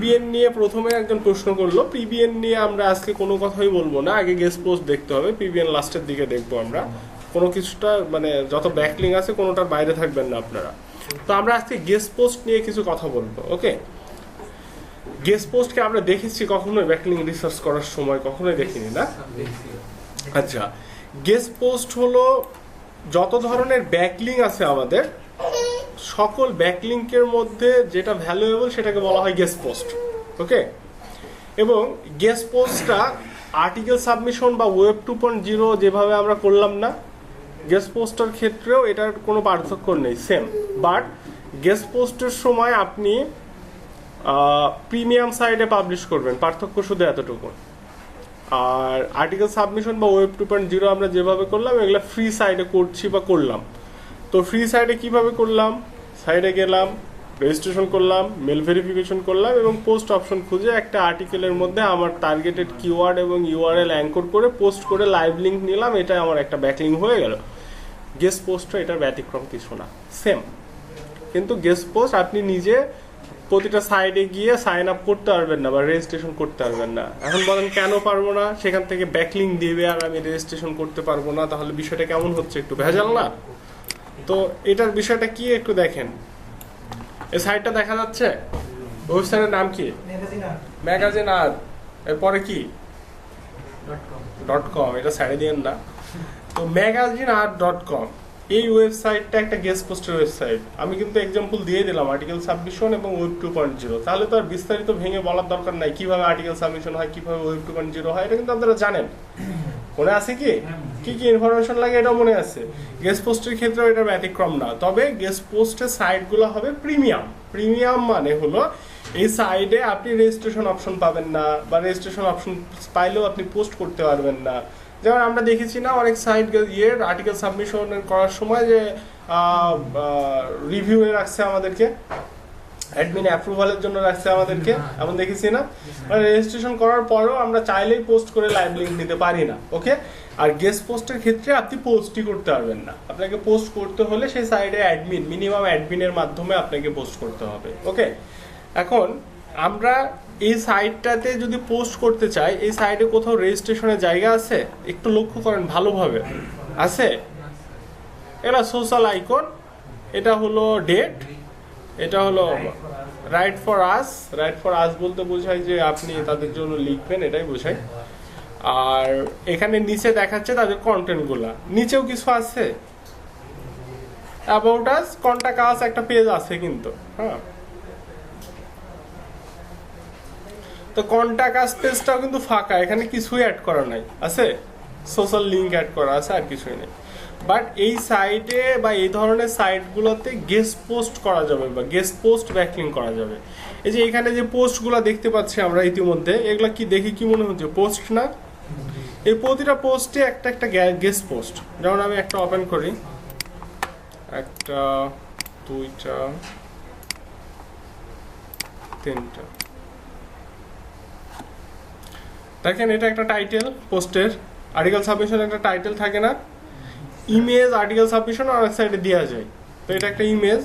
PBN নিয়ে প্রথমে একজন প্রশ্ন করল পিবিএন নিয়ে আমরা আজকে কোনো কথাই বলব না, আগে গেস্ট পোস্ট দেখতে হবে পিবিএন লাস্টের দিকে দেখব আমরা। কোনো কিছুটা মানে যত ব্যাকলিং আছে কোনোটার বাইরে থাকবেন না আপনারা। তো আমরা আজকে গেস্ট পোস্ট নিয়ে কিছু কথা বলব ওকে গেস্ট পোস্টকে আমরা দেখেছি কখনোই ব্যাকলিং রিসার্চ করার সময় কখনোই দেখিনি না? আচ্ছা গেস্ট পোস্ট হলো, যত ধরনের ব্যাকলিং আছে আমাদের সকল ব্যাকলিংকের মধ্যে যেটা ভ্যালুয়েবল সেটাকে বলা হয় গেস্ট পোস্ট ওকে এবং গেস্ট পোস্টটা আর্টিকেল সাবমিশন বা ওয়েব টু পয়েন্ট জিরো যেভাবে আমরা করলাম না গেস্ট পোস্টার ক্ষেত্রেও এটার কোনো পার্থক্য নেই সেম বাট গেস্ট পোস্টের সময় আপনি প্রিমিয়াম সাইডে পাবলিশ করবেন, পার্থক্য শুধু এতটুকু। আর আর্টিকেল সাবমিশন বা ওয়েব টু পয়েন্ট জিরো আমরা যেভাবে করলাম, এগুলো ফ্রি সাইডে করছি বা করলাম। তো ফ্রি সাইডে কীভাবে করলাম? সাইডে গেলাম রেজিস্ট্রেশন করলাম মেল ভেরিফিকেশন করলাম এবং পোস্ট অপশন খুঁজে একটা আর্টিকেলের মধ্যে আমার টার্গেটেড কিওয়ার্ড এবং ইউআরএল অ্যাঙ্কর করে পোস্ট করে লাইভ লিঙ্ক নিলাম এটা আমার একটা ব্যাকলিং হয়ে গেল। গেস্ট পোস্টটা এটার ব্যতিক্রম কিছু না সেম কিন্তু গেস্ট পোস্ট আপনি নিজে প্রতিটা সাইডে গিয়ে সাইন আপ করতে পারবেন না বা রেজিস্ট্রেশন করতে পারবেন না। এখন বলেন কেন পারব না? সেখান থেকে ব্যাকলিং দিবে আর আমি রেজিস্ট্রেশন করতে পারব না, তাহলে বিষয়টা কেমন হচ্ছে একটু ভেজাল না? তো এটার বিষয়টা কি একটু দেখেন। এই সাইটটা দেখা যাচ্ছে? ওয়েবসাইটের নাম কি? ম্যাগাজিন আর এরপরে কি? Dot com. এটা সাইডে দিয়েন না। তো ম্যাগাজিন আর ডট কম এই ওয়েবসাইটটা একটা গেস্ট পোস্টের ওয়েবসাইট। আমি কিন্তু এক্সাম্পল দিয়ে দিলাম আর্টিকেল সাবমিশন এবং ওয়েব টু পয়েন্ট জিরো তাহলে তো আর বিস্তারিত ভেঙে বলার দরকার নাই কীভাবে আর্টিকেল সাবমিশন হয় কীভাবে ওয়েব টু পয়েন্ট জিরো হয় এটা কিন্তু আপনারা জানেন। মনে আছে কি? কি কি ইনফরমেশন লাগে এটা মনে আছে। গেস্ট পোস্টের ক্ষেত্রেও এটা ব্যতিক্রম না। তবে গেস্ট পোস্টের সাইটগুলো হবে প্রিমিয়াম প্রিমিয়াম মানে হলো এই সাইডে আপনি রেজিস্ট্রেশন অপশন পাবেন না বা রেজিস্ট্রেশন অপশন পাইলেও আপনি পোস্ট করতে পারবেন না। যেমন আমরা দেখেছি না অনেক সাইট ইয়ের আর্টিকেল সাবমিশন করার সময় যে রিভিউ রাখছে আমাদেরকে। অ্যাডমিন অ্যাপ্রুভালের জন্য রাখছে আমাদেরকে। এমন দেখেছি না। মানে রেজিস্ট্রেশন করার পরেও আমরা চাইলেই পোস্ট করে লাইভ লিঙ্ক দিতে পারি না ওকে আর গেস্ট পোস্টের ক্ষেত্রে আপনি পোস্টই করতে পারবেন না। আপনাকে পোস্ট করতে হলে সেই সাইডে অ্যাডমিন মিনিমাম অ্যাডমিনের মাধ্যমে আপনাকে পোস্ট করতে হবে ওকে এখন আমরা এই সাইটটাতে যদি পোস্ট করতে চাই, এই সাইটে কোথাও রেজিস্ট্রেশনের জায়গা আছে? একটু লক্ষ্য করেন, ভালোভাবে। আছে? এটা সোশ্যাল আইকন এটা হলো ডেট এটা হলো right for us right for us বলতে বোঝায় যে আপনি তাদের জন্য লিখবেন, এটাই বোঝায়। আর এখানে নিচে দেখাচ্ছে তাদের কন্টেন্টগুলা নিচেও কিছু আছে। অ্যাবাউট আস কন্টাক্ট আস একটা পেজ আছে কিন্তু হ্যাঁ। তো কন্টাক্ট আস পেজটাও কিন্তু ফাঁকা, এখানে কিছুই অ্যাড করা নাই। আছে? সোশ্যাল লিঙ্ক অ্যাড করা আছে, আর কিছুই নেই। বাট এই সাইটে বা এই ধরনের সাইটগুলোতে গেস্ট পোস্ট করা যাবে বা গেস্ট পোস্ট ব্যাকলিং করা যাবে। এই যে এখানে যে পোস্টগুলো দেখতে পাচ্ছি আমরা ইতিমধ্যে, এগুলো কি দেখি কি মনে হচ্ছে? পোস্ট না? এই প্রতিটা পোস্টে একটা একটা গেস্ট পোস্ট যেমন আমি একটা ওপেন করি। একটা, দুইটা, তিনটা। দেখেন এটা একটা টাইটেল পোস্টের আর্টিকেল সাবমিশন একটা টাইটেল থাকে না? ইমেজ আর্টিকেল সাবমিশন অনেক সাইডে দেওয়া যায়। তো এটা একটা ইমেজ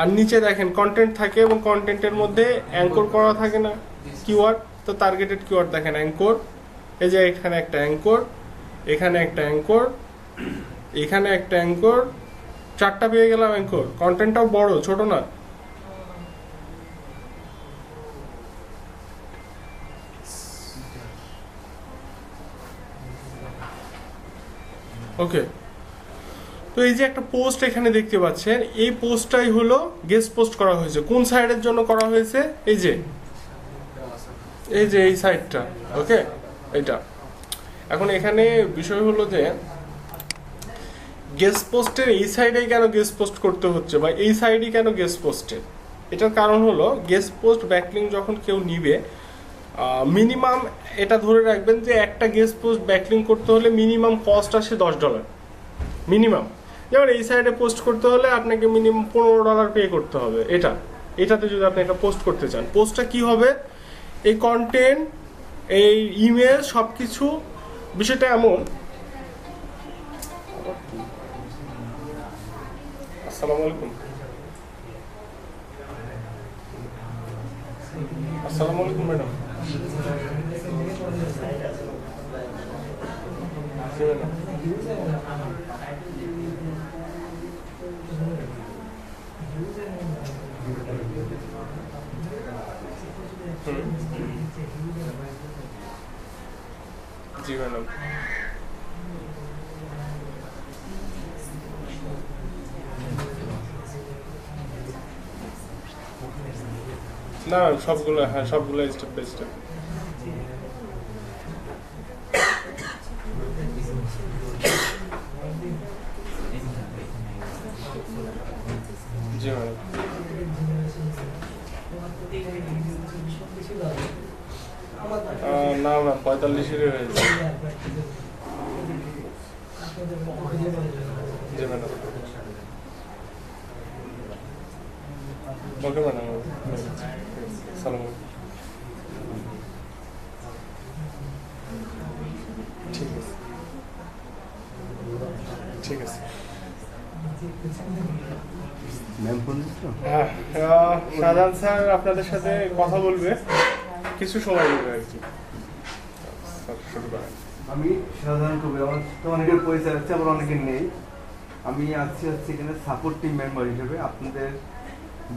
আর নিচে দেখেন কন্টেন্ট থাকে এবং কন্টেন্টের মধ্যে অ্যাঙ্কর করা থাকে না কিওয়ার্ড তো টার্গেটেড কিওয়ার্ড দেখেন অ্যাঙ্কর এই যে এখানে একটা অ্যাঙ্কর এখানে একটা অ্যাঙ্কর এখানে একটা অ্যাঙ্কর চারটা পেয়ে গেলাম অ্যাঙ্কর কন্টেন্টটাও বড়, ছোট না। ওকে তো এই যে একটা পোস্ট এখানে দেখতে পাচ্ছেন, এই পোস্টটাই হলো গেস্ট পোস্ট করা হয়েছে। কোন সাইডের জন্য করা হয়েছে? এই যে এই যে এই সাইডটা ওকে এইটা। এখন এখানে বিষয় হলো যে গেস্ট পোস্টের এই সাইডেই কেন গেস্ট পোস্ট করতে হচ্ছে বা এই সাইডই কেন গেস্ট পোস্টের এটার কারণ হলো গেস্ট পোস্ট ব্যাকলিং যখন কেউ নিবে মিনিমাম এটা ধরে রাখবেন যে একটা গেস্ট পোস্ট ব্যাকলিং করতে হলে মিনিমাম কস্ট আসে দশ ডলার মিনিমাম যেমন এই সাইডে পোস্ট করতে হলে আপনাকে মিনিমাম পনেরো ডলার পে করতে হবে। এটা। এটাতে যদি আপনি এটা পোস্ট করতে চান। পোস্টটা কি হবে? এই কন্টেন্ট এই ইমেল সব কিছু বিষয়টা এমন। আলাইকুম। আলাইকুম ম্যাডাম ম্যাডাম। জি ম্যাডাম না সবগুলো হ্যাঁ সবগুলো স্টেপ বাই স্টেপ জি ম্যাডাম আহ, না ম্যাম পঁয়তাল্লিশেরই হয়েছে জি ম্যাডাম ম্যাডাম সালাম। ঠিক আছে। ঠিক আছে। হ্যাঁ শাহজাহান স্যার আপনাদের সাথে কথা বলবে। কিছু সময় নেবে আর কি। আমি সাধারণ কবি আমার তো অনেকের পরিচয় আছে আবার অনেকের নেই। আমি আছি হচ্ছে এখানে সাপোর্ট টিম মেম্বার হিসেবে। আপনাদের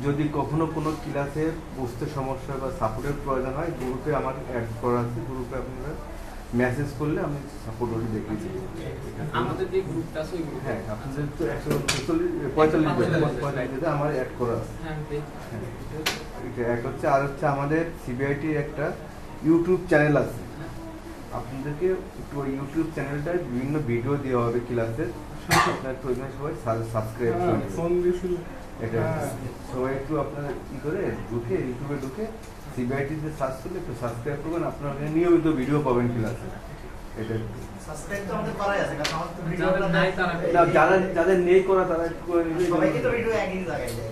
যদি কখনো কোনো ক্লাসে বুঝতে সমস্যা বা সাপোর্টের প্রয়োজন হয় গ্রুপে আমার অ্যাড করা আছে গ্রুপে আপনারা মেসেজ করলে আমি সাপোর্ট ওটি দেখিয়ে দেবো। আমাদের যে গ্রুপটা আছে ওই গ্রুপে। হ্যাঁ আপনাদের তো একশো চল্লিশ পঁয়তাল্লিশ পঁয়তাল্লিশে আমার অ্যাড করা আছে। হ্যাঁ হ্যাঁ, এটা এক হচ্ছে আর হচ্ছে আমাদের সিবিআইটির একটা ইউটিউব চ্যানেল আছে। আপনাদেরকে একটু ওই ইউটিউব চ্যানেলটায় বিভিন্ন ভিডিও দেওয়া হবে ক্লাসের আপনার প্রয়োজন সবাই সাবস্ক্রাইব হ্যাঁ, করে ফোন দিয়ে শুরু। এটা হ্যাঁ। সবাই একটু আপনারা কি করে ঢুকে ইউটিউবে ঢুকে সিবিআইটিতে সার্চ করলে একটু সাবস্ক্রাইব করবেন আপনারা নিয়মিত ভিডিও পাবেন ক্লাসে এটা একটু। সাবস্ক্রাইব তো আমাদের করাই আছে কারণ আমাদের তো ভিডিও যাদের নাই তারা না, যারা যাদের নেই করা তারা একটু করে নিবে। সবাইকে তো ভিডিও একই জায়গায় দেয়।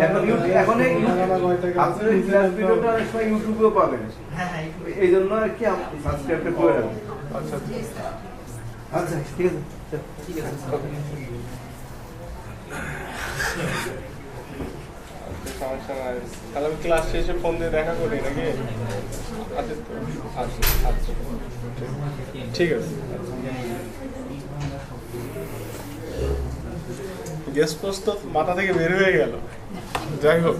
এখন ইউটিউব এখন এই ক্লাস ভিডিওটা অনেক ইউটিউবেও পাবেন। হ্যাঁ হ্যাঁ এই জন্য আর কি সাবস্ক্রাইবটা করে রাখবেন। আচ্ছা আচ্ছা ঠিক আছে। ঠিক আছে। সমস্যা নাই তাহলে আমি ক্লাস শেষে ফোন দিয়ে দেখা করি নাকি? আচ্ছা তো, আচ্ছা আচ্ছা। ঠিক- আছে। গেস্ট পোস্ট তো মাথা থেকে বের হয়ে গেল। যাই হোক।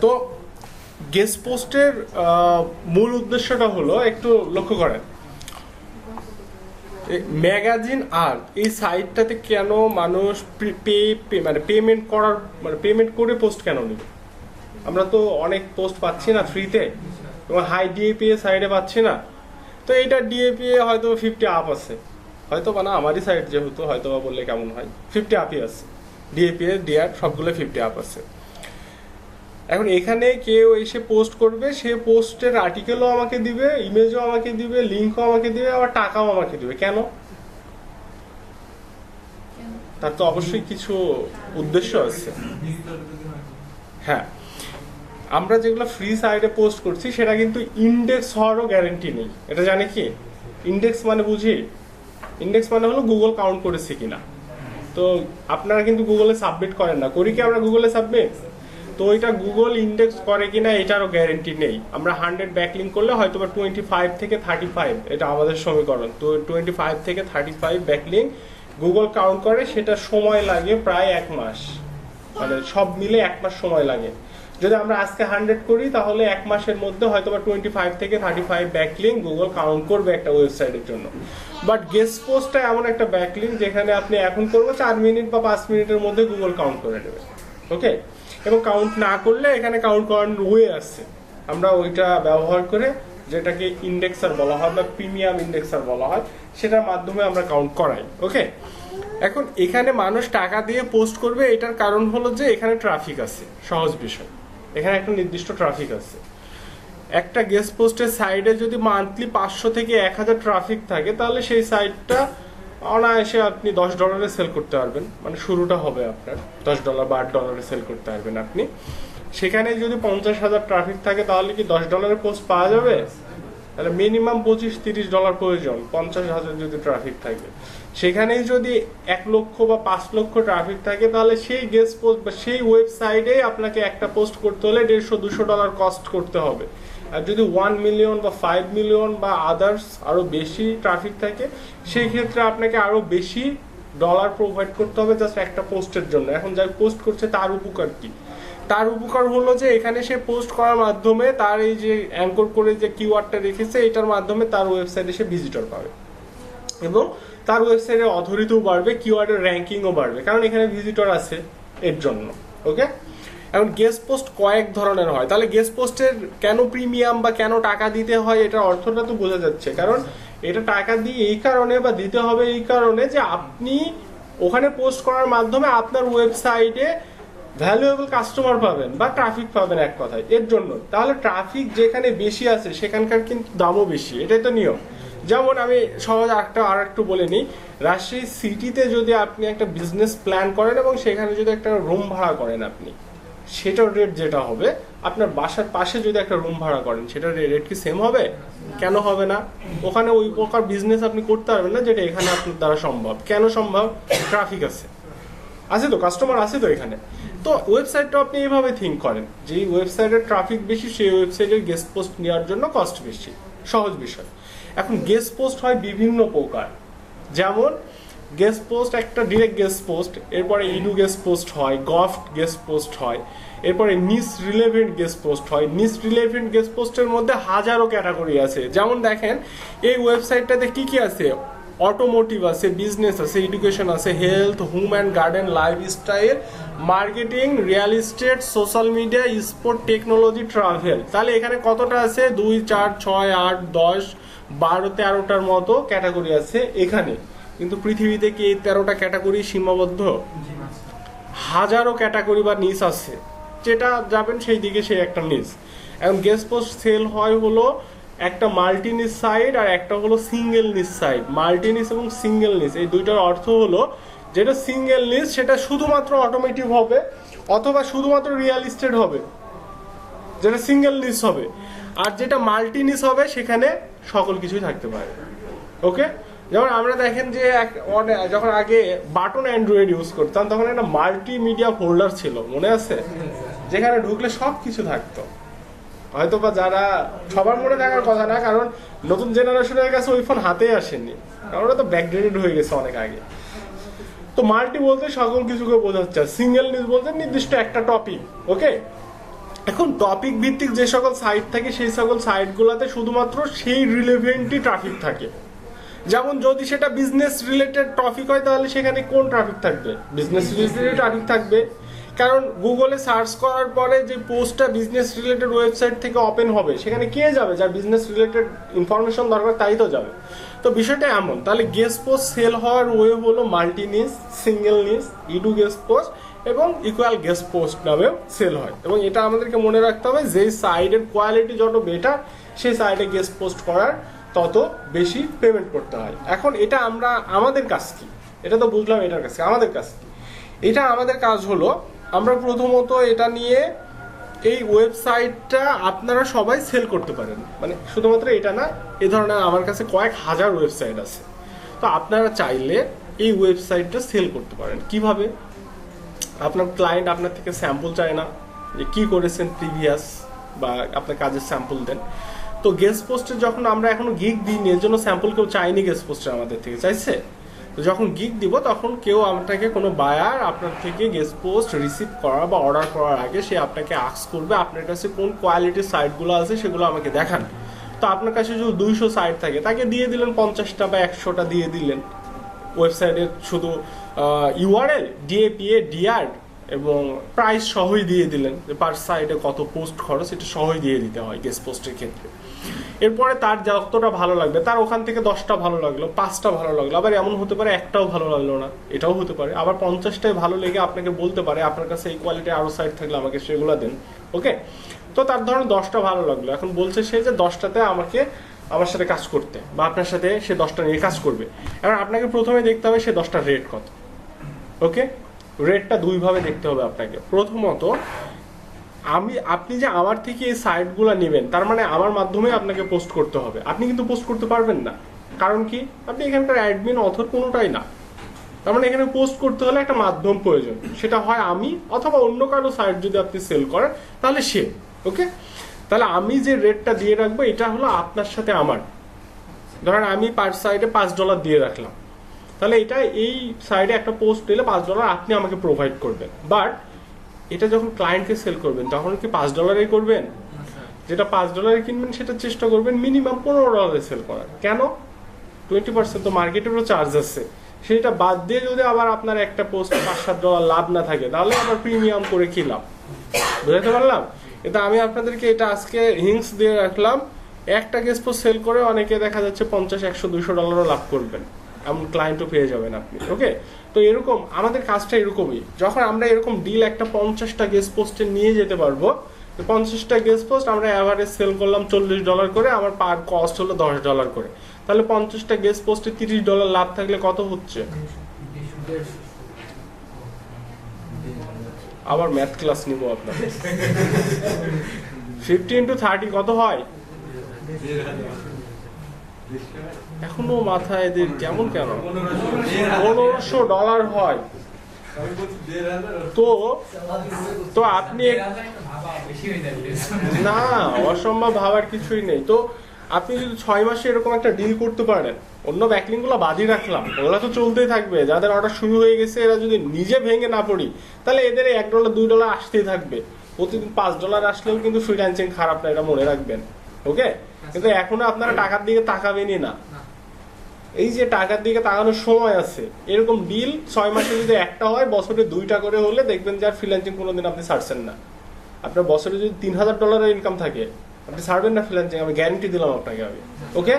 তো গেস্ট পোস্টের মূল উদ্দেশ্যটা হলো একটু লক্ষ্য করেন। ম্যাগাজিন আর, এই সাইটটাতে কেন মানুষ পে মানে পেমেন্ট করার মানে পেমেন্ট করে পোস্ট কেন নেবে? আমরা তো অনেক পোস্ট পাচ্ছি না ফ্রিতে, এবং হাই ডিএপি সাইডে পাচ্ছি না। তো এইটা ডিএপি হয়তো ফিফটি আপ আছে। হয়তো বা না, আমারই সাইড যেহেতু হয়তো বা বললে কেমন হয়? ফিফটি আপই আছে। ডিএপি ডিআর সবগুলো ফিফটি আপ আছে। এখন এখানে কেউ এসে পোস্ট করবে, সে পোস্টের আর্টিকেলও আমাকে দিবে ইমেজও আমাকে দিবে লিঙ্কও আমাকে দিবে, আবার টাকাও আমাকে দিবে। কেন? তার তো অবশ্যই কিছু উদ্দেশ্য আছে। হ্যাঁ। আমরা যেগুলো ফ্রি সাইডে পোস্ট করছি, সেটা কিন্তু ইন্ডেক্স হওয়ারও গ্যারেন্টি নেই। এটা জানে কি? ইন্ডেক্স মানে বুঝি? ইন্ডেক্স মানে হলো গুগল কাউন্ট করেছে কিনা। তো আপনারা কিন্তু গুগলে সাবমিট করেন না। করি কি আমরা গুগলে সাবমিট তো এটা গুগল ইন্ডেক্স করে কিনা এটারও গ্যারেন্টি নেই। আমরা হান্ড্রেড ব্যাকলিং করলে হয়তো বা টোয়েন্টি ফাইভ থেকে থার্টি ফাইভ এটা আমাদের সমীকরণ। তো টোয়েন্টি ফাইভ থেকে thirty five backlink Google count করে, সেটা সময় লাগে প্রায় এক মাস। মানে সব মিলে এক মাস সময় লাগে। যদি আমরা আজকে হান্ড্রেড করি, তাহলে এক মাসের মধ্যে হয়তো বা টোয়েন্টি ফাইভ থেকে thirty five backlink Google count করবে একটা ওয়েবসাইটের জন্য। বাট গেস্ট পোস্টটা এমন একটা ব্যাকলিং যেখানে আপনি এখন করব চার মিনিট বা পাঁচ মিনিটের মধ্যে গুগল কাউন্ট করে নেবে। ওকে এবং কাউন্ট না করলে এখানে কাউন্ট করানোর ওয়ে আসছে। আমরা ওইটা ব্যবহার করে যেটাকে ইন্ডেক্সার বলা হয় বা প্রিমিয়াম ইন্ডেক্সার বলা হয়, সেটার মাধ্যমে আমরা কাউন্ট করাই ওকে এখন এখানে মানুষ টাকা দিয়ে পোস্ট করবে, এটার কারণ হলো যে এখানে ট্রাফিক আছে, সহজ বিষয়। এখানে একটা নির্দিষ্ট ট্রাফিক আছে। একটা গেস্ট পোস্টের সাইডে যদি মান্থলি পাঁচশো থেকে এক হাজার ট্রাফিক থাকে, তাহলে সেই সাইটটা অনায়াসে আপনি দশ ডলারে সেল করতে পারবেন। মানে শুরুটা হবে আপনার। দশ ডলার বা আট ডলারে সেল করতে পারবেন আপনি। সেখানে যদি পঞ্চাশ হাজার ট্রাফিক থাকে, তাহলে কি দশ ডলারের পোস্ট পাওয়া যাবে? তাহলে মিনিমাম পঁচিশ তিরিশ ডলার প্রয়োজন, পঞ্চাশ হাজার যদি ট্রাফিক থাকে। সেখানেই যদি এক লক্ষ বা পাঁচ লক্ষ ট্রাফিক থাকে, তাহলে সেই গেস্ট পোস্ট বা সেই ওয়েবসাইটে আপনাকে একটা পোস্ট করতে হলে দেড়শো, দুশো ডলার কস্ট করতে হবে। যদি ওয়ান মিলিয়ন বা ফাইভ মিলিয়ন বা আদার্স আরও বেশি ট্রাফিক থাকে, সেই ক্ষেত্রে আপনাকে আরও বেশি ডলার প্রোভাইড করতে হবে জাস্ট একটা পোস্টের জন্য। এখন যাই পোস্ট করছে, তার উপকার কি? তার উপকার হলো যে এখানে সে পোস্ট করার মাধ্যমে তার এই যে অ্যাঙ্কর করে যে কিওয়ার্ডটা রেখেছে, এটার মাধ্যমে তার ওয়েবসাইটে সে ভিজিটর পাবে। এবং তার ওয়েবসাইটে অথরিটিও বাড়বে কিওয়ার্ডের র্যাঙ্কিংও বাড়বে। কারণ এখানে ভিজিটর আছে এর জন্য ওকে এখন গেস্ট পোস্ট কয়েক ধরনের হয়। তাহলে গেস্ট পোস্টের কেন প্রিমিয়াম বা কেন টাকা দিতে হয় এটার অর্থটা তো বোঝা যাচ্ছে। কারণ এটা টাকা দিয়ে এই কারণে বা দিতে হবে এই কারণে যে আপনি ওখানে পোস্ট করার মাধ্যমে আপনার ওয়েবসাইটে ভ্যালুয়েবল কাস্টমার পাবেন বা ট্রাফিক পাবেন এক কথায়। এর জন্য। তাহলে ট্রাফিক যেখানে বেশি আছে, সেখানকার কিন্তু দামও বেশি। এটাই তো নিয়ম। যেমন আমি সহজ একটা আর একটু বলে নিই। রাজশাহী সিটিতে যদি আপনি একটা বিজনেস প্ল্যান করেন এবং সেখানে যদি একটা রুম ভাড়া করেন আপনি সেটার রেট যেটা হবে, আপনার বাসার পাশে যদি একটা রুম ভাড়া করেন, সেটার রেট কি সেম হবে? কেন হবে না? ওখানে ওই প্রকার বিজনেস আপনি করতে পারবেন না, যেটা এখানে আপনার দ্বারা সম্ভব। কেন সম্ভব? ট্রাফিক আছে। আছে তো কাস্টমার আছে তো এখানে। তো ওয়েবসাইটটা আপনি এইভাবে থিঙ্ক করেন, যে ওয়েবসাইটের ট্রাফিক বেশি, সেই ওয়েবসাইটের গেস্ট পোস্ট নেওয়ার জন্য কস্ট বেশি। সহজ বিষয়। এখন গেস্ট পোস্ট হয় বিভিন্ন প্রকার। যেমন গেস্ট পোস্ট একটা ডিরেক্ট গেস্ট পোস্ট এরপরে ইডু গেস্ট পোস্ট হয় গফট গেস্ট পোস্ট হয়, এরপরে নিস রিলেভেন্ট গেস্ট পোস্ট হয়। মিস রিলেভেন্ট গেস্ট পোস্টের মধ্যে হাজারো ক্যাটাগরি আছে। যেমন দেখেন, এই ওয়েবসাইটটাতে কি কি আছে? অটোমোটিভ আছে বিজনেস আছে এডুকেশন আছে health home and garden lifestyle marketing real estate social media sport technology travel তাহলে এখানে কতটা আছে? দুই, চার, ছয়, আট, দশ, বারো, তেরোটার মতো ক্যাটাগরি আছে এখানে। কিন্তু পৃথিবীতে কি এই তেরোটা ক্যাটাগরি সীমাবদ্ধ? হাজারো ক্যাটাগরি বা নিচ আছে। যেটা যাবেন সেই দিকে সেই একটা নিচ। এখন গেস্ট পোস্ট সেল হয় হলো একটা মাল্টি নিচ সাইড আর একটা হলো সিঙ্গেল নিচ সাইড মাল্টি নিচ এবং সিঙ্গেল নিচ এই দুইটার অর্থ হলো যেটা সিঙ্গেল নিস সেটা শুধুমাত্র অটোমেটিভ হবে অথবা শুধুমাত্র রিয়েল এস্টেট হবে। যেটা সিঙ্গেল নিস হবে। আর যেটা মাল্টি নিচ হবে, সেখানে সকল কিছুই থাকতে পারে। ওকে যেমন আমরা দেখেন যে এক- যখন আগে বাটন অ্যান্ড্রয়েড ইউজ করতাম, তখন একটা মাল্টিমিডিয়া ফোল্ডার ছিল, মনে আছে? যেখানে ঢুকলে সব কিছু থাকতো। হয়তো বা যারা, সবার মনে থাকার কথা না, কারণ নতুন জেনারেশনের কাছে ওই ফোন হাতেই আসেনি। কারণ ওটা তো ব্যাকডেটেড হয়ে গেছে অনেক আগে। তো মাল্টি বলতে সকল কিছুকে বোঝাচ্ছে সিঙ্গেল নিউজ বলতে নির্দিষ্ট একটা টপিক ওকে এখন টপিক ভিত্তিক যে সকল সাইট থাকে, সেই সকল সাইটগুলোতে শুধুমাত্র সেই রিলেভেন্টই ট্রাফিক থাকে। যেমন যদি সেটা বিজনেস রিলেটেড টপিক হয়, তাহলে সেখানে কোন ট্রাফিক থাকবে? বিজনেস রিলেটেড ট্রাফিক থাকবে। কারণ গুগলে সার্চ করার পরে যে পোস্টটা বিজনেস রিলেটেড ওয়েবসাইট থেকে ওপেন হবে, সেখানে কে যাবে? যার বিজনেস রিলেটেড ইনফরমেশন দরকার, তাই তো যাবে। তো বিষয়টা এমন, তাহলে গেস্ট পোস্ট সেল হওয়ার ওয়ে হলো multi niche single niche edu guest post এবং ইকুয়াল গেস্ট পোস্ট নামেও সেল হয়। এবং এটা আমাদেরকে মনে রাখতে হবে যে সাইডের কোয়ালিটি যত বেটার সেই সাইডে গেস্ট পোস্ট করার তত বেশি পেমেন্ট করতে হয়। এখন এটা আমরা আমাদের কাজ কি? এটা তো বুঝলাম এটার কাছে আমাদের কাজ কি? এটা আমাদের কাজ হলো, আমরা প্রথমত এটা নিয়ে এই ওয়েবসাইটটা আপনারা সবাই সেল করতে পারেন। মানে শুধুমাত্র এটা না, এ ধরনের আমার কাছে কয়েক হাজার ওয়েবসাইট আছে। তো আপনারা চাইলে এই ওয়েবসাইটটা সেল করতে পারেন। কীভাবে? আপনার ক্লায়েন্ট আপনার থেকে স্যাম্পল চায় না যে কী করেছেন প্রিভিয়াস বা আপনার কাজের স্যাম্পল দেন। তো গেস্ট পোস্টে যখন আমরা এখনও গিগ দিইনি, এর জন্য স্যাম্পল কেউ চাইনি গেস্ট পোস্টে আমাদের থেকে, চাইছে? তো যখন গিগ দিব, তখন কেউ আপনাকে কোনো বায়ার আপনার থেকে গেস্ট পোস্ট রিসিভ করা বা অর্ডার করার আগে সে আপনাকে আক্স করবে, আপনার কাছে কোন কোয়ালিটির সাইটগুলো আছে সেগুলো আমাকে দেখান। তো আপনার কাছে যদি দুইশো সাইট থাকে, তাকে দিয়ে দিলেন পঞ্চাশটা বা একশোটা দিয়ে দিলেন। ওয়েবসাইটের শুধু ইউআরএল ডিএপিএ ডিআর এবং প্রাইস সহই দিয়ে দিলেন যে পার সাইডে কত পোস্ট খরচ, এটা সহই দিয়ে দিতে হয় গেস্ট পোস্টের ক্ষেত্রে। এরপরে তার যতটা ভালো লাগবে, তার ওখান থেকে দশটা ভালো লাগল, পাঁচটা ভালো লাগল, আবার এমন হতে পারে একটাও ভালো লাগল না, এটাও হতে পারে। আবার পঞ্চাশটাই ভালো লেগে আপনাকে বলতে পারে, আপনার কাছে এই কোয়ালিটি আরও সাইড থাকলে আমাকে সেগুলো দেন ওকে তো তার ধরুন দশটা ভালো লাগল, এখন বলছে সে যে দশটাতে আমাকে, আমার সাথে কাজ করতে, বা আপনার সাথে সে দশটা নিয়ে কাজ করবে। এবার আপনাকে প্রথমে দেখতে হবে সে দশটা রেট কত ওকে রেটটা দুইভাবে দেখতে হবে আপনাকে। প্রথমত, আমি, আপনি যে আমার থেকে এই সাইটগুলো নেবেন, তার মানে আমার মাধ্যমে আপনাকে পোস্ট করতে হবে। আপনি কিন্তু পোস্ট করতে পারবেন না। কারণ কি? আপনি এখানকার অ্যাডমিন, অথর কোনোটাই না। তার মানে এখানে পোস্ট করতে হলে একটা মাধ্যম প্রয়োজন। সেটা হয় আমি অথবা অন্য কারও সাইট যদি আপনি সেল করেন, তাহলে সে, ওকে? তাহলে আমি যে রেটটা দিয়ে রাখব, এটা হলো আপনার সাথে আমার। ধরেন আমি পার সাইডে পাঁচ ডলার দিয়ে রাখলাম। তাহলে এটা এই সাইডে একটা পোস্ট দিলে পাঁচ ডলার আপনি আমাকে প্রোভাইড করবেন। বাট এটা যখন ক্লায়েন্টকে সেল করবেন তখন কি পাঁচ ডলারেই করবেন? যেটা পাঁচ ডলারে কিনবেন সেটা চেষ্টা করবেন মিনিমাম পনেরো ডলারে সেল করার। কেন? টোয়েন্টি পার্সেন্ট তো মার্কেটেরও চার্জ আছে। সেটা বাদ দিয়ে যদি আবার আপনার একটা পোস্ট পাঁচ সাত ডলার লাভ না থাকে তাহলে আবার প্রিমিয়াম করে কি লাভ? বুঝাতে পারলাম? এটা আমি আপনাদেরকে এটা আজকে হিংস দিয়ে রাখলাম। একটা গেস পোস্ট সেল করে অনেকে দেখা যাচ্ছে পঞ্চাশ একশো দুশো ডলারও লাভ করবেন। এমন ক্লায়েন্টও পেয়ে যাবেন আপনি ওকে তো এরকম, আমাদের কাজটা এরকমই। যখন আমরা এরকম ডিল একটা পঞ্চাশটা গেস্ট পোস্টে নিয়ে যেতে পারব পঞ্চাশটা গেস্ট পোস্ট আমরা অ্যাভারেজ সেল করলাম চল্লিশ ডলার করে, আমার পার কস্ট হলো দশ ডলার করে। তাহলে পঞ্চাশটা গেস্ট পোস্টে তিরিশ ডলার লাভ থাকলে কত হচ্ছে? আবার ম্যাথ ক্লাস নিব আপনার ফিফটি ইন্টু থার্টি কত হয়? এখনও মাথায় এদের কেমন কেন? পনেরোশো ডলার হয়। তো তো আপনি না, অসম্ভব ভাবার কিছুই নেই। তো আপনি যদি ছয় মাসে এরকম একটা ডিল করতে পারেন, অন্য ব্যাকলিংগুলো বাদই রাখলাম। ওগুলো তো চলতেই থাকবে। যাদের অর্ডার শুরু হয়ে গেছে, এরা যদি নিজে ভেঙে না পড়ি, তাহলে এদের এক ডলার দুই ডলার আসতেই থাকবে। প্রতিদিন পাঁচ ডলার আসলেও কিন্তু ফ্রিল্যান্সিং খারাপ না, এটা মনে রাখবেন। ওকে কিন্তু এখনও আপনারা টাকার দিকে তাকাবেনই না। এই যে টাকার দিকে তাকানোর সময় আছে, এরকম ডিল ছয় মাসে যদি একটা হয়, বছরে দুইটা করে হলে দেখবেন যে আর ফ্রিল্যান্সিং কোনোদিন আপনি ছাড়ছেন না। আপনার বছরে যদি তিন হাজার ডলারের ইনকাম থাকে, আপনি ছাড়বেন না ফ্রিল্যান্সিং আমি গ্যারেন্টি দিলাম আপনাকে আমি ওকে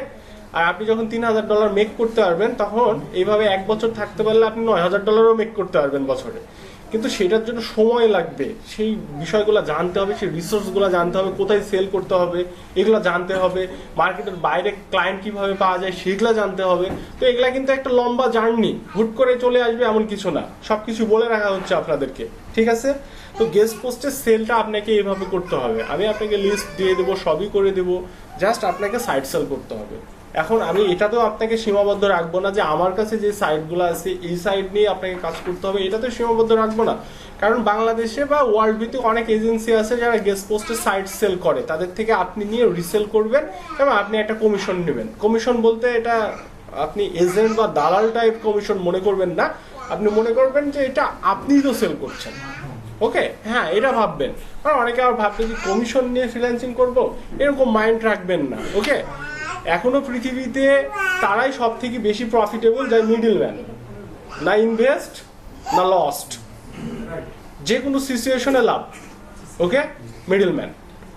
আর আপনি যখন তিন হাজার ডলার মেক করতে পারবেন, তখন এইভাবে এক বছর থাকতে পারলে আপনি নয় হাজার ডলারও মেক করতে পারবেন বছরে। কিন্তু সেটার জন্য সময় লাগবে। সেই বিষয়গুলো জানতে হবে, সেই রিসোর্সগুলো জানতে হবে, কোথায় সেল করতে হবে, এগুলো জানতে হবে মার্কেটের বাইরে ক্লায়েন্ট কীভাবে পাওয়া যায় সেগুলো জানতে হবে। তো এগুলা কিন্তু একটা লম্বা জার্নি হুট করে চলে আসবে এমন কিছু না। সবকিছু বলে রাখা হচ্ছে আপনাদেরকে, ঠিক আছে? তো গেস্ট পোস্টের সেলটা আপনাকে এইভাবে করতে হবে। আমি আপনাকে লিস্ট দিয়ে দেবো, সবই করে দেবো জাস্ট আপনাকে সাইট সেল করতে হবে। এখন আমি এটা তো আপনাকে সীমাবদ্ধ রাখব না যে আমার কাছে যে সাইটগুলো আছে, এই সাইট নিয়ে আপনাকে কাজ করতে হবে, এটা তো সীমাবদ্ধ রাখব না। কারণ বাংলাদেশে বা ওয়ার্ল্ড ভিত্তিক অনেক এজেন্সি আছে যারা গেস্ট পোস্টে সাইট সেল করে। তাদের থেকে আপনি নিয়ে রিসেল করবেন এবং আপনি একটা কমিশন নেবেন। কমিশন বলতে এটা আপনি এজেন্ট বা দালাল টাইপ কমিশন মনে করবেন না। আপনি মনে করবেন যে এটা আপনিই তো সেল করছেন। ওকে হ্যাঁ এটা ভাববেন। কারণ অনেকে আবার ভাববে যে কমিশন নিয়ে ফ্রিল্যান্সিং করব? এরকম মাইন্ড রাখবেন না। ওকে এখনও পৃথিবীতে তারাই সব থেকে বেশি প্রফিটেবল যায় মিডিল ম্যান না ইনভেস্ট না লস্ট যে কোনো সিচুয়েশনে লাভ ওকে মিডিল ম্যান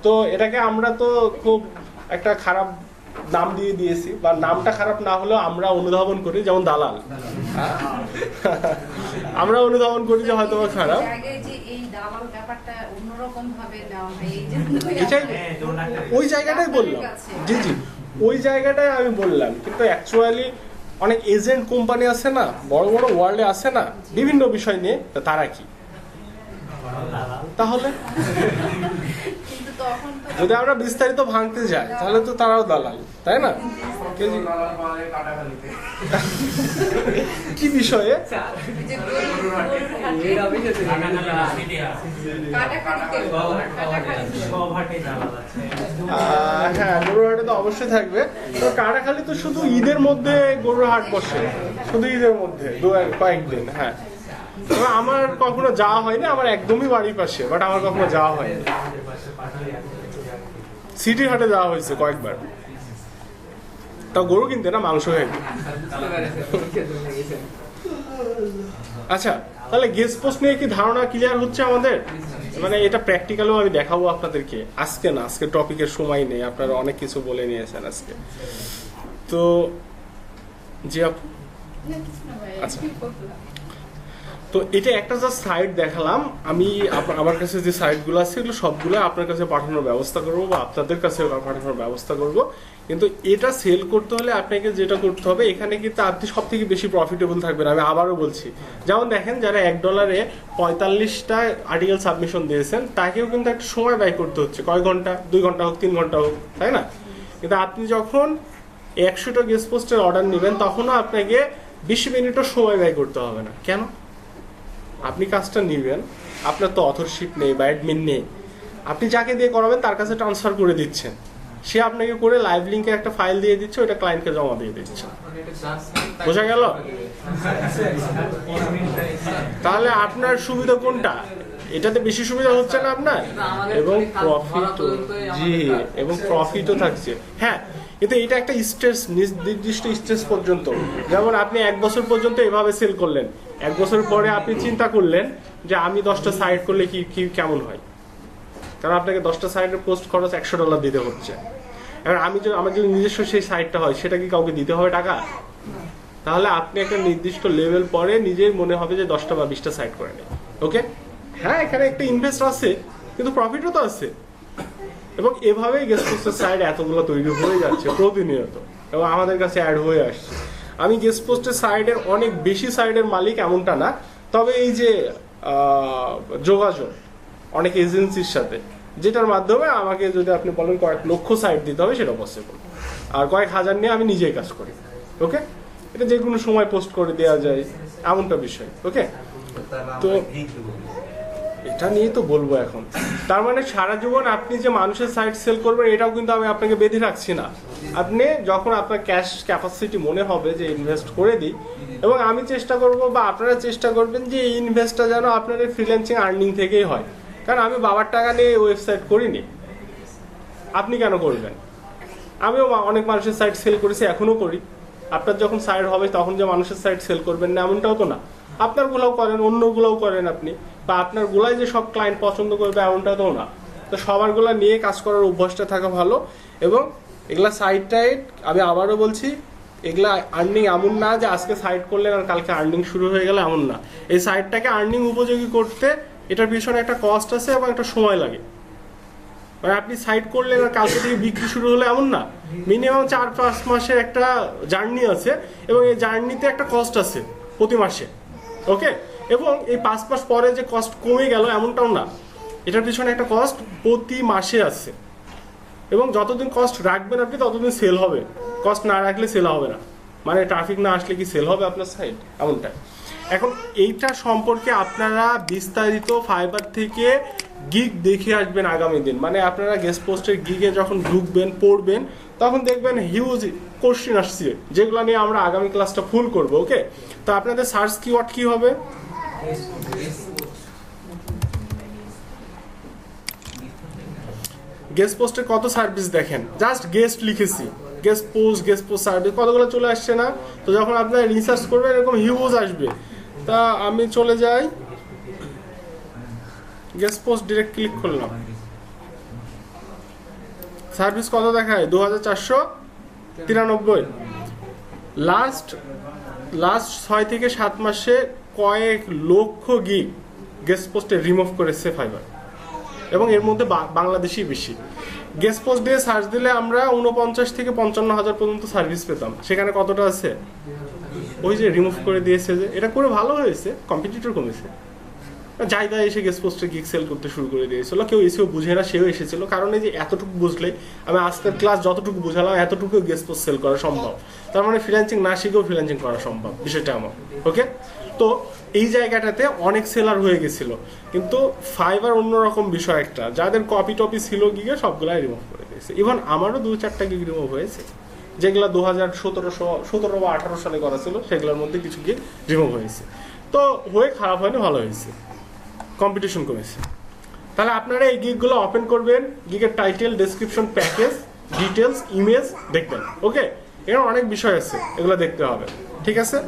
তো এটাকে আমরা তো খুব একটা খারাপ নাম দিয়ে দিয়েছি বা নামটা খারাপ না হলেও আমরা অনুধাবন করি যেমন দালাল? আমরা অনুধাবন করি যে হয়তো খারাপ। হয় ওই জায়গাটাই বললাম। জি জি। ওই জায়গাটাই আমি বললাম, কিন্তু অ্যাকচুয়ালি অনেক এজেন্ট কোম্পানি আছে না, বড় বড় ওয়ার্ল্ডে আছে না, বিভিন্ন বিষয় নিয়ে তারা কি? তাহলে? যদি আমরা বিস্তারিত ভাঙতে যাই তাহলে তো তারাও দালাল তাই না? কি বিষয়ে? হ্যাঁ গরুর হাটে তো অবশ্যই থাকবে। তো কাটাখালি তো শুধু ঈদের মধ্যে গরুর হাট বসে শুধু ঈদের মধ্যে দু এক- কয়েকদিন হ্যাঁ। আমার কখনো যাওয়া হয়নি আমার একদমই বাড়ির পাশে বাট আমার কখনো যাওয়া হয়নি। সিটি হাটে যাওয়া হয়েছে কয়েকবার। তা গরু কিনতে না মাংস খাইতে আচ্ছা তাহলে গেস্ট পোস্ট নিয়ে কি ধারণা ক্লিয়ার হচ্ছে আমাদের? মানে এটা প্র্যাকটিক্যালও আমি দেখাবো আপনাদেরকে। আজকে না আজকে টপিকের সময় নেই আপনারা অনেক কিছু বলে নিয়েছেন আজকে। তো জি আপু আচ্ছা। তো এটা একটা যা সাইট দেখালাম। আমি আমার কাছে যে সাইটগুলো আছে, এগুলো সবগুলো আপনার কাছে পাঠানোর ব্যবস্থা করব বা আপনাদের কাছে পাঠানোর ব্যবস্থা করব। কিন্তু এটা সেল করতে হলে আপনাকে যেটা করতে হবে, এখানে কিন্তু আপনি সব থেকে বেশি প্রফিটেবল থাকবেন, আমি আবারও বলছি। যেমন দেখেন, যারা এক ডলারে পঁয়তাল্লিশটা আর্টিকেল সাবমিশন দিয়েছেন, তাকেও কিন্তু একটা সময় ব্যয় করতে হচ্ছে। কয় ঘণ্টা? দুই ঘণ্টা হোক, তিন ঘণ্টা হোক, তাই না? কিন্তু আপনি যখন একশোটা গেস্ট পোস্টের অর্ডার নেবেন, তখনও আপনাকে বিশ মিনিটও সময় ব্যয় করতে হবে না। কেন? আপনি কাজটা নেবেন আপনার তো অথরশিপ নেই বা অ্যাডমিন নেই। আপনি যাকে দিয়ে করাবেন তার কাছে ট্রান্সফার করে দিচ্ছেন। সে আপনাকে করে লাইভ লিঙ্কে একটা ফাইল দিয়ে দিচ্ছে ওটা ক্লায়েন্টকে জমা দিয়ে দিচ্ছে। বোঝা গেল? তাহলে আপনার সুবিধা কোনটা? এটাতে বেশি সুবিধা হচ্ছে না আপনার? এবং প্রফিট জি এবং প্রফিটও থাকছে। হ্যাঁ কিন্তু এটা একটা স্ট্রেস নির্দিষ্ট স্ট্রেস পর্যন্ত। যেমন আপনি এক বছর পর্যন্ত এভাবে সেল করলেন। এক বছর পরে আপনি চিন্তা করলেন যে আমি দশটা সাইড করলে কি কি কেমন হয়? কারণ আপনাকে দশটা সাইডের পোস্ট খরচ একশো ডলার দিতে হচ্ছে। এবার আমি যদি, আমার যদি নিজস্ব সেই সাইটটা হয়, সেটা কি কাউকে দিতে হবে টাকা? তাহলে আপনি একটা নির্দিষ্ট লেভেল পরে নিজের মনে হবে যে দশটা বা বিশটা সাইড করে নেই। ওকে হ্যাঁ এখানে একটা ইনভেস্ট আছে, কিন্তু প্রফিটও তো আছে। এবং এভাবেই গেস্ট পোস্টের সাইড এতগুলো তৈরি হয়ে যাচ্ছে প্রতিনিয়ত। এবং আমাদের কাছে অ্যাড হয়ে আসছে। আমি গেস্ট পোস্টের সাইডের অনেক বেশি সাইডের মালিক এমনটা না তবে এই যে যোগাযোগ অনেক এজেন্সির সাথে যেটার মাধ্যমে আমাকে যদি আপনি বলেন কয়েক লক্ষ সাইট দিতে হবে সেটা পসিবল আর কয়েক হাজার নিয়ে আমি নিজেই কাজ করি ওকে এটা যে কোনো সময় পোস্ট করে দেওয়া যায় এমনটা বিষয় ওকে তো এটা নিয়ে তো বলব এখন। তার মানে সারা জীবন আপনি যে মানুষের সাইট সেল করবেন, এটাও কিন্তু আমি আপনাকে বেঁধে রাখছি না। আপনি যখন আপনার ক্যাশ ক্যাপাসিটি মনে হবে যে ইনভেস্ট করে দিই, এবং আমি চেষ্টা করব বা আপনারা চেষ্টা করবেন যে এই ইনভেস্টটা যেন আপনার এই ফ্রিল্যান্সিং আর্নিং থেকেই হয়। কারণ আমি বাবার টাকা নিয়ে ওয়েবসাইট করিনি। আপনি কেন করবেন? আমিও অনেক মানুষের সাইট সেল করেছি এখনও করি। আপনার যখন সাইট হবে, তখন যে মানুষের সাইট সেল করবেন না, এমনটাও তো না। আপনার গুলাও করেন, অন্যগুলোও করেন আপনি। বা আপনার গুলাই যে সব ক্লায়েন্ট পছন্দ করবে এমনটা তো না। তো সবারগুলা নিয়ে কাজ করার অভ্যাসটা থাকা ভালো। এবং এগুলা সাইড টাইট আমি আবারও বলছি, এগুলা আর্নিং এমন না যে আজকে সাইড করলেন আর কালকে আর্নিং শুরু হয়ে গেল এমন না। এই সাইডটাকে আর্নিং উপযোগী করতে এটার পিছনে একটা কস্ট আছে এবং একটা সময় লাগে। মানে আপনি সাইড করলেন আর কালকে থেকে বিক্রি শুরু হলো এমন না। মিনিমাম চার পাঁচ মাসের একটা জার্নি আছে এবং এই জার্নিতে একটা কস্ট আছে প্রতি মাসে। ওকে এবং এই পাঁচ মাস পরে যে কস্ট কমে গেল, এমনটাও না। এটার পিছনে একটা কস্ট প্রতি মাসে আছে এবং যতদিন কস্ট রাখবেন আপনি, ততদিন সেল হবে। কস্ট না রাখলে সেল হবে না। মানে ট্রাফিক না আসলে কি সেল হবে আপনার সাইড এমনটাই। এখন এইটা সম্পর্কে আপনারা বিস্তারিত ফাইবার থেকে গিগ দেখে আসবেন আগামী দিন। মানে আপনারা গেস্ট পোস্টের গিগে যখন ঢুকবেন, পড়বেন তখন দেখবেন হিউজ কোশ্চেন আসছে, যেগুলো নিয়ে আমরা আগামী ক্লাসটা ফুল করব ওকে তো আপনাদের সার্চ কিওয়ার্ড কি হবে? গেস্ট পোস্টে কত সার্ভিস দেখেন? জাস্ট গেস্ট লিখেছি। Guest post guest post service কতগুলো চলে আসছে না? তো যখন আপনারা রিসার্চ করবেন, এরকম হিউজ আসবে। তা আমি চলে যাই। গেস্ট পোস্ট ডিরেক্ট ক্লিক করলাম। সার্ভিস কত দেখায়? দু হাজার চারশো তিরানব্বই। লাস্ট লাস্ট ছয় থেকে সাত মাসে কয়েক লক্ষ গিগ গেস্ট পোস্টে রিমুভ করেছে ফাইবার এবং এর মধ্যে বাংলাদেশি বেশি। গেস্ট পোস্ট দিয়ে সার্চ দিলে আমরা উনপঞ্চাশ থেকে পঞ্চান্ন হাজার পর্যন্ত সার্ভিস পেতাম। সেখানে কতটা আছে? ওই যে রিমুভ করে দিয়েছে যে, এটা করে ভালো হয়েছে কম্পিটিটর কমেছে। জায়গা এসে গেস্ট পোস্টে গিগ সেল করতে শুরু করে দিয়েছিল। কেউ এসেও বুঝে না, সেও এসেছিল। কারণ এই যে এতটুকু বুঝলে আমি আজকের ক্লাস যতটুকু বুঝালাম এতটুকু গেস্ট পোস্ট সেল করা সম্ভব। তার মানে ফ্রিল্যান্সিং না শিখেও ফ্রিল্যান্সিং করা সম্ভব, বিষয়টা আমার ওকে তো এই জায়গাটাতে অনেক সেলার হয়ে গেছিল। কিন্তু ফাইবার অন্যরকম বিষয় একটা, যাদের কপি টপি ছিল গিগে সবগুলাই রিমুভ করে দিয়েছে। ইভেন আমারও দু চারটা গিগ রিমুভ হয়েছে। যেগুলো দু হাজার সতেরোশো, সতেরো বা আঠারো সালে করা ছিল, সেগুলোর মধ্যে কিছু গিগ রিমুভ হয়েছে। তো হয়ে খারাপ হয়নি, ভালো হয়েছে। কম্পিটিশন কমেছে। তাহলে আপনারা এই গিকগুলো ওপেন করবেন, গিকের title description package details image দেখবেন ওকে এখানে অনেক বিষয় আছে, এগুলো দেখতে হবে, ঠিক আছে?